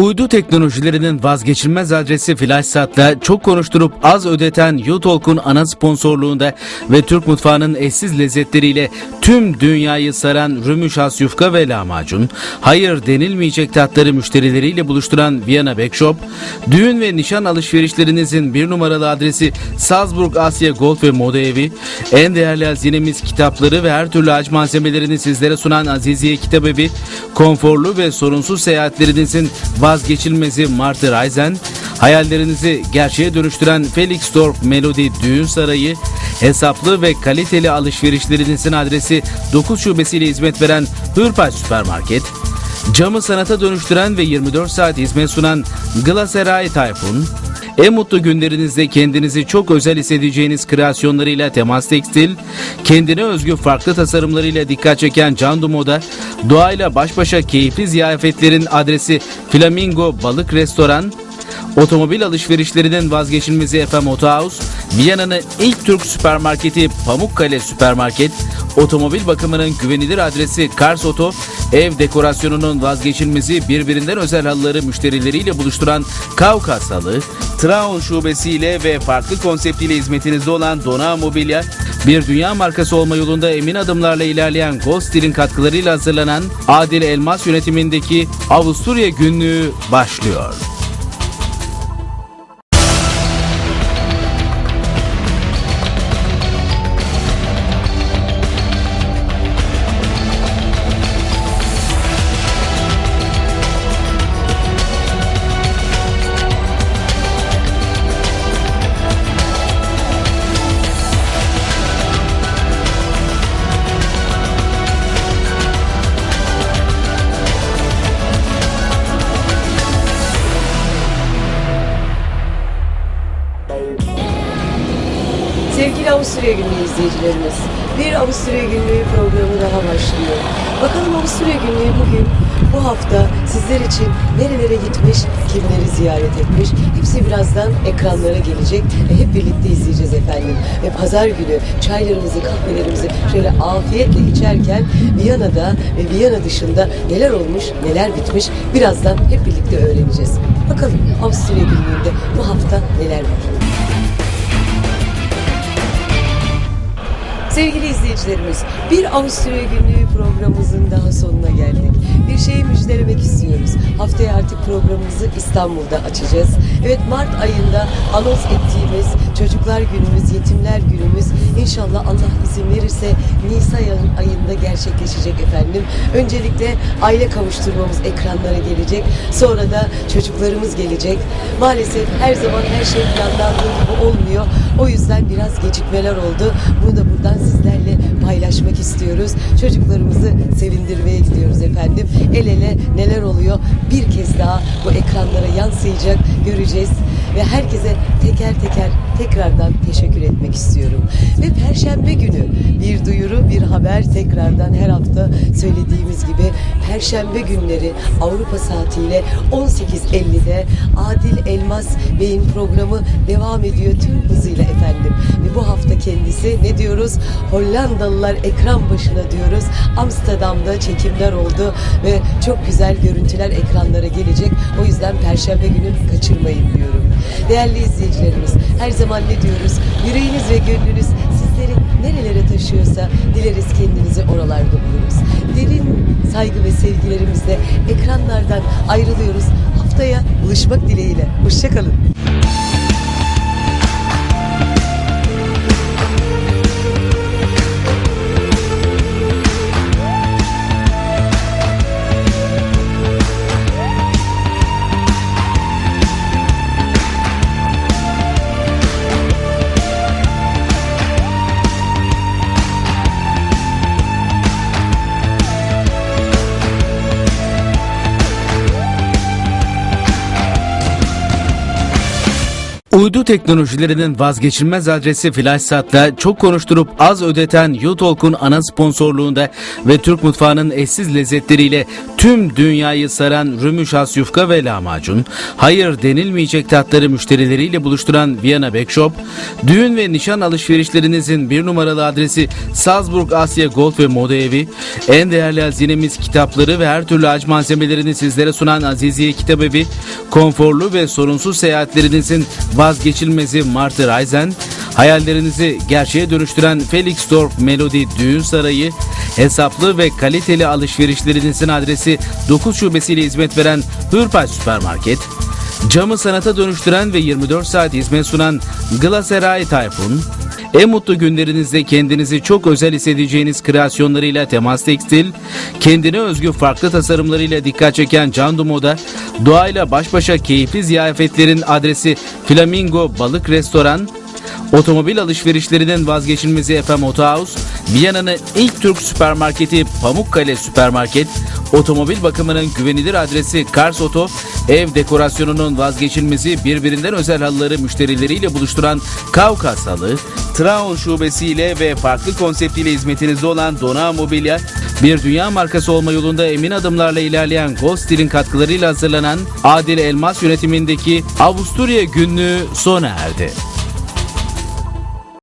Uydu teknolojilerinin vazgeçilmez adresi FlashSat'la çok konuşturup az ödeten YouTalk'un ana sponsorluğunda ve Türk mutfağının eşsiz lezzetleriyle tüm dünyayı saran rümüşas yufka ve lahmacun, hayır denilmeyecek tatları müşterileriyle buluşturan Viyana Backshop, düğün ve nişan alışverişlerinizin bir numaralı adresi Salzburg Asya Gold ve Moda Evi, en değerli hazinemiz kitapları ve her türlü ağaç malzemelerini sizlere sunan Aziziye Kitap konforlu ve sorunsuz seyahatlerinizin vazgeçilmezi Martı Raizen, hayallerinizi gerçeğe dönüştüren Felixdorf Melody Düğün Sarayı, hesaplı ve kaliteli alışverişlerinizin adresi 9 şubesiyle hizmet veren Hürpaç Süpermarket, camı sanata dönüştüren ve 24 saat hizmet sunan Glaseray Tayfun, en mutlu günlerinizde kendinizi çok özel hissedeceğiniz kreasyonlarıyla Temas Tekstil, kendine özgü farklı tasarımlarıyla dikkat çeken Candu Moda, doğayla baş başa keyifli ziyafetlerin adresi Flamingo Balık Restoran, Otomobil alışverişlerinin vazgeçilmezi FM Autohouse, Viyana'nın ilk Türk süpermarketi Pamukkale Süpermarket, otomobil bakımının güvenilir adresi Kars Oto, ev dekorasyonunun vazgeçilmezi birbirinden özel halıları müşterileriyle buluşturan Kavkas Halı, Traun şubesiyle ve farklı konseptiyle hizmetinizde olan Dona Mobilya, bir dünya markası olma yolunda emin adımlarla ilerleyen Gold Steel'in katkılarıyla hazırlanan Adil Elmas yönetimindeki Avusturya günlüğü başlıyor. Sevgili Avusturya Günlüğü izleyicilerimiz, bir Avusturya Günlüğü programı daha başlıyor. Bakalım Avusturya Günlüğü bugün, bu hafta sizler için nerelere gitmiş, kimleri ziyaret etmiş, hepsi birazdan ekranlara gelecek ve hep birlikte izleyeceğiz efendim. Ve pazar günü çaylarımızı, kahvelerimizi şöyle afiyetle içerken Viyana'da ve Viyana dışında neler olmuş, neler bitmiş birazdan hep birlikte öğreneceğiz. Bakalım Avusturya Günlüğü'nde bu hafta neler var? Sevgili izleyicilerimiz, bir Avusturya Günlüğü programımızın daha sonuna geldik. Bir şeyi müjdelemek istiyoruz. Haftaya artık programımızı İstanbul'da açacağız. Evet Mart ayında anons ettiğimiz Çocuklar Günümüz, Yetimler Günümüz inşallah Allah izin verirse Nisan ayı- ayında gerçekleşecek efendim. Öncelikle aile kavuşturmamız ekranlara gelecek. Sonra da çocuklarımız gelecek. Maalesef her zaman her şey planlandığı gibi olmuyor. O yüzden biraz gecikmeler oldu. Bunu da buradan sizlerle paylaşmak istiyoruz. Çocuklarımızı sevindirmeye gidiyoruz efendim. El ele neler oluyor bir kez daha bu ekranlara yansıyacak göreceğiz. Ve herkese teker teker tekrardan teşekkür etmek istiyorum. Ve Perşembe günü bir duyuru, bir haber tekrardan her hafta söylediğimiz gibi Perşembe günleri Avrupa saatiyle 18.50'de Adil Elmas Bey'in programı devam ediyor tüm hızıyla efendim. Ve bu hafta kendisi ne diyoruz? Hollandalılar ekran başına diyoruz. Amsterdam'da çekimler oldu ve çok güzel görüntüler ekranlara gelecek. O yüzden Perşembe günü kaçırmayın diyorum. Değerli izleyicilerimiz her zaman ne diyoruz? Yüreğiniz ve gönlünüz sizleri nerelere taşıyorsa dileriz kendinizi oralarda buluruz. Derin saygı ve sevgilerimizle ekranlardan ayrılıyoruz. Haftaya buluşmak dileğiyle. Hoşçakalın. Uydu teknolojilerinin vazgeçilmez adresi FlashSat'la çok konuşturup az ödeten YouTalk'un ana sponsorluğunda ve Türk mutfağının eşsiz lezzetleriyle tüm dünyayı saran rümüş has yufka ve lahmacun, hayır denilmeyecek tatları müşterileriyle buluşturan Viyana Backshop, düğün ve nişan alışverişlerinizin bir numaralı adresi Salzburg Asya Gold ve Moda Evi, en değerli hazinemiz kitapları ve her türlü hac malzemelerini sizlere sunan Aziziye Kitap Evi, konforlu ve sorunsuz seyahatlerinizin vazgeçilmezi Martı Reisen, hayallerinizi gerçeğe dönüştüren Felixdorf Melody Düğün Sarayı, hesaplı ve kaliteli alışverişlerinizin adresi 9 şubesiyle hizmet veren Hürpaç Süpermarket, camı sanata dönüştüren ve 24 saat hizmet sunan Glaseray Tayfun, en mutlu günlerinizde kendinizi çok özel hissedeceğiniz kreasyonlarıyla Temas Tekstil, kendine özgü farklı tasarımlarıyla dikkat çeken Candu Moda, doğayla baş başa keyifli ziyafetlerin adresi Flamingo Balık Restoran, Otomobil alışverişlerinin vazgeçilmezi FM Auto House, Viyana'nın ilk Türk süpermarketi Pamukkale Süpermarket, otomobil bakımının güvenilir adresi Kars Oto, ev dekorasyonunun vazgeçilmezi birbirinden özel halıları müşterileriyle buluşturan Kavkas Halı, Traon şubesiyle ve farklı konseptiyle hizmetinizde olan Dona Mobilya, bir dünya markası olma yolunda emin adımlarla ilerleyen Ghostil'in katkılarıyla hazırlanan Adil Elmas yönetimindeki Avusturya günlüğü sona erdi.